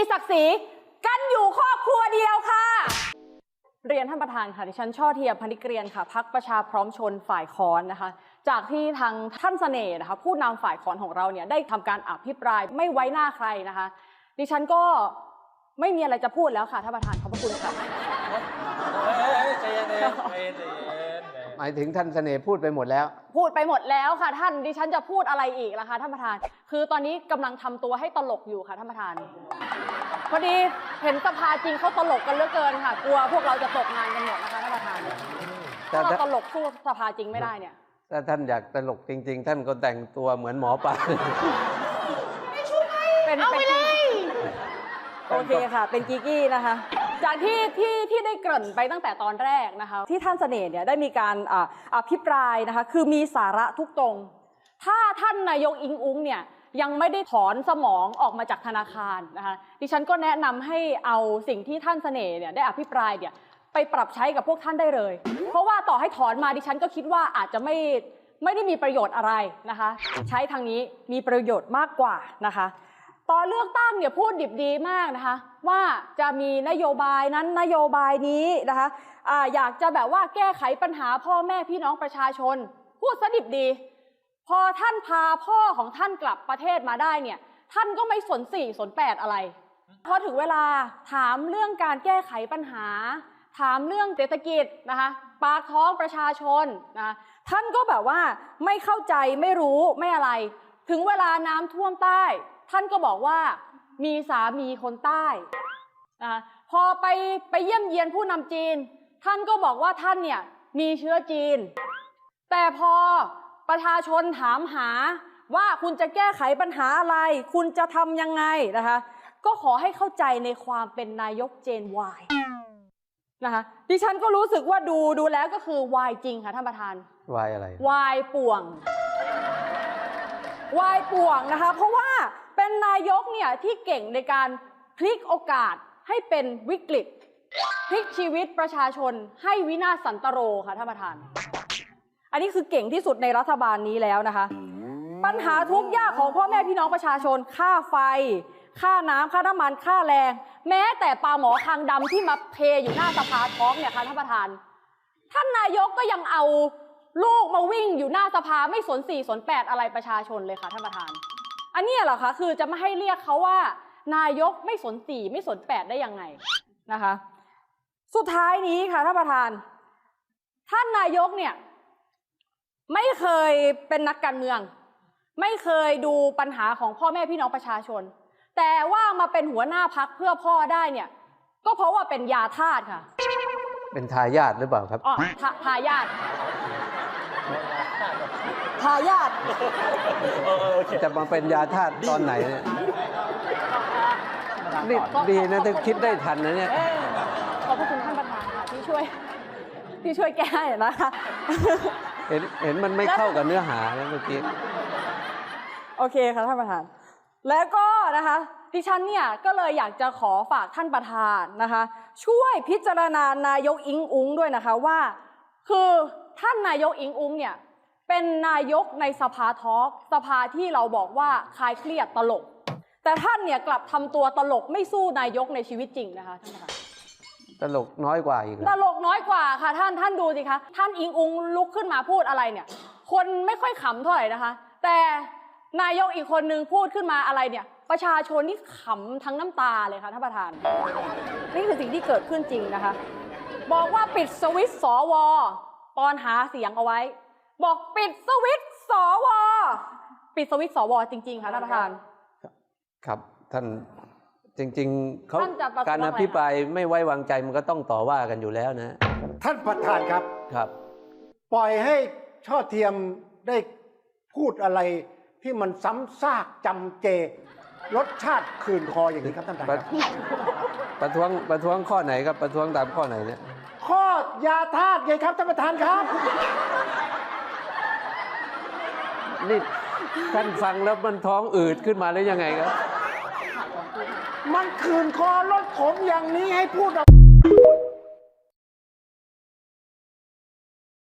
ีศักดิ์ศรีกันอยู่ครอบครัวเดียวค่ะ เรียนท่านประธานค่ะดิฉันช่อเทียมพนิกเรียนค่ะพักประชาพร้อมชนฝ่ายคอนนะคะ จากที่ทางท่านเสน่ห์นะคะผู้นำฝ่ายคอนของเราเนี่ยได้ทำการอภิปรายไม่ไว้หน้าใครนะคะ ดิฉันก็ไม่มีอะไรจะพูดแล้วค่ะท่านประธานขอบพระคุณค่ะ เฮ้ยใจเย็นๆใจเย็นใจเย็น หมายถึงท่านเสน่ห์พูดไปหมดแล้ว พูดไปหมดแล้วค่ะ ท่านดิฉันจะพูดอะไรอีกล่ะคะท่านประธาน คือตอนนี้กำลังทำตัวให้ตลกอยู่ค่ะท่านประธาน พอดีเห็นสภาจริงเขาตลกกันเหลือเกินค่ะ กลัวพวกเราจะตกงานกันหมดนะคะท่านประธานแต่ถ้าเราถ้าตลกสู้สภาจริงไม่ได้เนี่ย ถ้าท่านอยากตลกจริง ๆ ท่านก็แต่งตัวเหมือนหมอปลาเป็นเป็นกีโอเคค่ะ เป็นกีกี้นะคะ จากที่ที่ที่ได้เกริ่นไปตั้งแต่ตอนแรกนะคะ ที่ท่านเสน่ห์เนี่ยได้มีการอ่าอภิปรายนะคะคือมีสาระทุกตรง ถ้าท่านนายกอิงอุ้งเนี่ยยังไม่ได้ถอนสมองออกมาจากธนาคารนะคะดิฉันก็แนะนำให้เอาสิ่งที่ท่านเสน่ห์เนี่ยได้อภิปรายเนี่ยไปปรับใช้กับพวกท่านได้เลย เพราะว่าต่อให้ถอนมาดิฉันก็คิดว่าอาจจะไม่ไม่ได้มีประโยชน์อะไรนะคะ ใช้ทางนี้มีประโยชน์มากกว่านะคะ ตอนเลือกตั้งเนี่ยพูดดิบดีมากนะคะ ว่าจะมีนโยบายนั้นนโยบายนี้นะคะอาอยากจะแบบว่าแก้ไขปัญหาพ่อแม่พี่น้องประชาชน พูดซะดิบดี พอท่านพาพ่อของท่านกลับประเทศมาได้เนี่ย ท่านก็ไม่สนสี่สนแปดอะไร พอถึงเวลาถามเรื่องการแก้ไขปัญหา ถามเรื่องเศรษฐกิจนะคะปากท้องประชาชนนะะท่านก็แบบว่าไม่เข้าใจไม่รู้ไม่อะไร ถึงเวลาน้ำท่วมใต้ ท่านก็บอกว่ามีสามีคนใต้นะคะพอไปไปเยี่ยมเยียนผู้นำจีน ท่านก็บอกว่าท่านเนี่ยมีเชื้อจีน แต่พอประชาชนถามหาว่าคุณจะแก้ไขปัญหาอะไร คุณจะทำยังไงนะคะ ก็ขอให้เข้าใจในความเป็นนายกเจนวายนะคะดิฉันก็รู้สึกว่าดูดูแล้วก็คือวายจริงค่ะท่านประธานวายอะไรวายป่วงวายป่วงนะคะ เพราะว่า เป็นนายกเนี่ยที่เก่งในการพลิกโอกาสให้เป็นวิกฤตพลิกชีวิตประชาชนให้วินาศสันตโรค่ะท่านประธาน อันนี้คือเก่งที่สุดในรัฐบาลนี้แล้วนะคะ ปัญหาทุกข์ยากของพ่อแม่พี่น้องประชาชน ค่าไฟ ค่าน้ำค่าน้ำมันค่าแรง แม้แต่ปลาหมอคางดำที่มาเทอยู่หน้าสภาท้องเนี่ยค่ะท่านประธาน ท่านนายกก็ยังเอาลูกมาวิ่งอยู่หน้าสภาไม่สนสี่สนแปดอะไรประชาชนเลยค่ะท่านประธาน อันเนี้ยเหรอคะคือจะไม่ให้เรียกเขาว่า นายกไม่สนสี่ไม่สนแปดได้ยังไงนะคะ สุดท้ายนี้ค่ะท่านประธาน ท่านนายกเนี่ยไม่เคยเป็นนักการเมือง ไม่เคยดูปัญหาของพ่อแม่พี่น้องประชาชน แต่ว่ามาเป็นหัวหน้าพักเพื่อพ่อได้เนี่ย ก็เพราะว่าเป็นยาทาสค่ะ เป็นทายาทหรือเปล่าครับอ๋อทาทายาท ทายาทเออเออโอเคจะมาเป็นยาธาตุตอนไหนเนี่ยนี่ดีนะที่คิดได้ทันนะเนี่ยเอ้ยขอบพระคุณท่านประธานค่ะที่ช่วยที่ช่วยแก้นะคะเห็นเห็นมันไม่เข้ากับเนื้อหาแล้วเมื่อกี้ โอเคค่ะท่านประธาน แล้วก็นะคะดิฉันเนี่ยก็เลยอยากจะขอฝากท่านประธานนะคะ ช่วยพิจารณานายกอิงอุงด้วยนะคะว่า คือท่านนายกอิงอุงเนี่ยเป็นนายกในสภาทอล์กสภาที่เราบอกว่าคลายเครียดตลก แต่ท่านเนี่ยกลับทำตัวตลกไม่สู้นายกในชีวิตจริงนะคะท่านประธานตลกน้อยกว่าอีกเหรตอลกน้อยกว่าค่ะ ท่านท่านดูสิคะท่านอิงอุงลุกขึ้นมาพูดอะไรเนี่ย คนไม่ค่อยขำเท่าไหร่นะคะ แต่นายกอีกคนนึงพูดขึ้นมาอะไรเนี่ย ประชาชนนี่ขำทั้งน้ำตาเลยค่ะท่านประธาน นี่คือสิ่งที่เกิดขึ้นจริงนะคะ บอกว่าปิดสวิตช์สว ตอนหาเสียงเอาไว้ บอกปิดสวิตช์สว ปิดสวิตช์สว จริง ๆ ค่ะท่านประธาน ครับท่านจริง ๆเขาท่านจะประท้วงการอะไรอภิปรายไม่ไว้วางใจมันก็ต้องต่อว่ากันอยู่แล้วนะท่านประธานครับ ครับ ปล่อยให้ช่อเทียมได้พูดอะไรที่มันซ้ำซากจำเจ รสชาติคืนคออย่างนี้ครับท่านประธานครับประท้วงประท้วงข้อไหนครับประท้วงตามข้อไหนเนี่ยข้อ ยาธาตุไงครับท่านประธานครับ นี่ท่านฟังแล้วมันท้องอืดขึ้นมาหรือยังไงครับ มันคืนคอรสขมอย่างนี้ให้พูดออก